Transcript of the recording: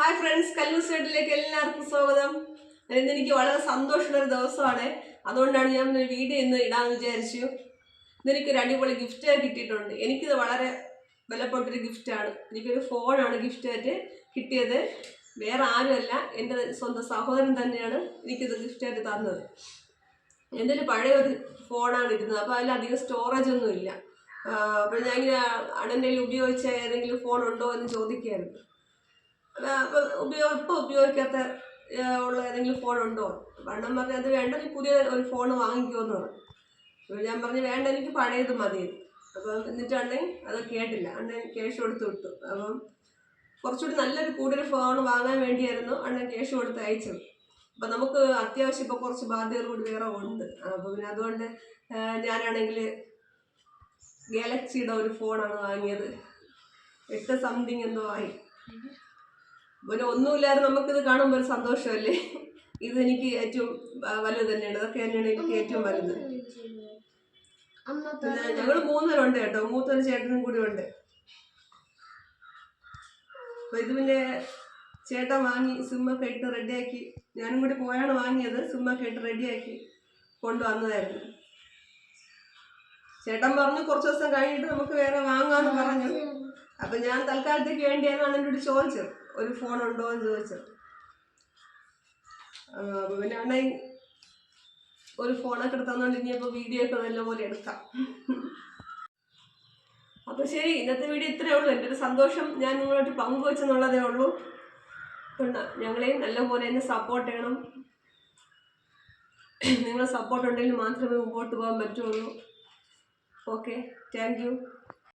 Hi friends കല്ലൂസ് സൈഡിലേക്ക് എല്ലാവർക്കും സ്വാഗതം. ഇന്ന് എനിക്ക് വളരെ സന്തോഷമുള്ള ഒരു ദിവസമാണ്. അതുകൊണ്ടാണ് ഞാൻ ഒരു വീഡിയോ ഇന്ന് ഇടാമെന്ന് വിചാരിച്ചു. ഇന്നെനിക്കൊരു അടിപൊളി ഗിഫ്റ്റ് കിട്ടിയിട്ടുണ്ട്. എനിക്കിത് വളരെ വിലപ്പെട്ടൊരു ഗിഫ്റ്റാണ് എനിക്കൊരു ഫോണാണ് ഗിഫ്റ്റായിട്ട് കിട്ടിയത്. വേറെ ആരുമല്ല. എന്റെ സ്വന്തം സഹോദരൻ തന്നെയാണ് എനിക്കിത് ഗിഫ്റ്റായിട്ട് തന്നത്. എന്റെ പഴയ ഒരു ഫോണാണ് ഇരുന്നത് അപ്പോൾ അതിലധികം സ്റ്റോറേജ് ഒന്നും ഇല്ല അപ്പോൾ ഞാൻ ഇങ്ങനെ അണ്ണന്റെ ഉപയോഗിച്ച ഏതെങ്കിലും ഫോൺ ഉണ്ടോ എന്ന് ചോദിക്കുകയായിരുന്നു. ഉപയോഗ ഉപയോഗിക്കാത്ത ഉള്ള ഏതെങ്കിലും ഫോൺ ഉണ്ടോ പണം പറഞ്ഞത് വേണ്ട നീ പുതിയ ഒരു ഫോൺ വാങ്ങിക്കുമെന്ന് പറഞ്ഞു. ഞാൻ പറഞ്ഞു വേണ്ട എനിക്ക് പഴയത് മതി. അപ്പം എന്നിട്ട് അത് കേട്ടില്ല. അണ്ണൻ ക്യാഷ് കൊടുത്ത് വിട്ടു. അപ്പം കുറച്ചുകൂടി നല്ലൊരു കൂടുതൽ ഫോൺ വാങ്ങാൻ വേണ്ടിയായിരുന്നു അണ്ണൻ ക്യാഷ് കൊടുത്ത് അയച്ചത്. അപ്പം നമുക്ക് അത്യാവശ്യം ഇപ്പോൾ കുറച്ച് ബാധ്യതകൾ കൂടി വേറെ ഉണ്ട്. അപ്പോൾ പിന്നെ അതുകൊണ്ട് ഞാനാണെങ്കിൽ ഗാലക്സിയുടെ ഒരു ഫോണാണ് വാങ്ങിയത്. എട്ട് സംതിങ് എന്തോ ആയി. പിന്നെ ഒന്നുമില്ലാതെ നമുക്കിത് കാണുമ്പോൾ ഒരു സന്തോഷമല്ലേ? ഇത് എനിക്ക് ഏറ്റവും വലുത് തന്നെയാണ്. ഇതൊക്കെ തന്നെയാണ് എനിക്ക് ഏറ്റവും വലുത്. ഞങ്ങൾ മൂന്നരുണ്ട് കേട്ടോ. മൂത്തൊരു ചേട്ടനും കൂടി ഉണ്ട്. അപ്പൊ ഇത് പിന്നെ ചേട്ടൻ വാങ്ങി സിമ്മൊക്കെ ഇട്ട് റെഡിയാക്കി. ഞാനും കൂടി പോയാണ് വാങ്ങിയത്. സിമ്മൊക്കെ ഇട്ട് റെഡിയാക്കി കൊണ്ടുവന്നതായിരുന്നു. ചേട്ടൻ പറഞ്ഞു കുറച്ച് ദിവസം കഴിഞ്ഞിട്ട് നമുക്ക് വേറെ വാങ്ങാന്ന് പറഞ്ഞു. അപ്പൊ ഞാൻ തൽക്കാലത്തേക്ക് വേണ്ടിയാണ് എന്നോട് ചോദിച്ചത്. ഒരു ഫോൺ ഉണ്ടോ എന്ന് ചോദിച്ചത്. അപ്പോൾ അപ്പൊ പിന്നെ അണ്ണൻ ഒരു ഫോണൊക്കെ എടുത്തന്നുകൊണ്ട് ഇനിയിപ്പോൾ വീഡിയോ ഒക്കെ നല്ലപോലെ എടുക്കാം. അപ്പോൾ ശരി ഇന്നത്തെ വീഡിയോ ഇത്രയേ ഉള്ളൂ. എന്റെ ഒരു സന്തോഷം ഞാൻ നിങ്ങളോട്ട് പങ്കുവെച്ചെന്നുള്ളതേ ഉള്ളൂ. ഞങ്ങളെയും നല്ലപോലെ തന്നെ സപ്പോർട്ട് ചെയ്യണം. നിങ്ങളെ സപ്പോർട്ട് ഉണ്ടെങ്കിൽ മാത്രമേ മുമ്പോട്ട് പോകാൻ പറ്റുള്ളൂ. Okay thank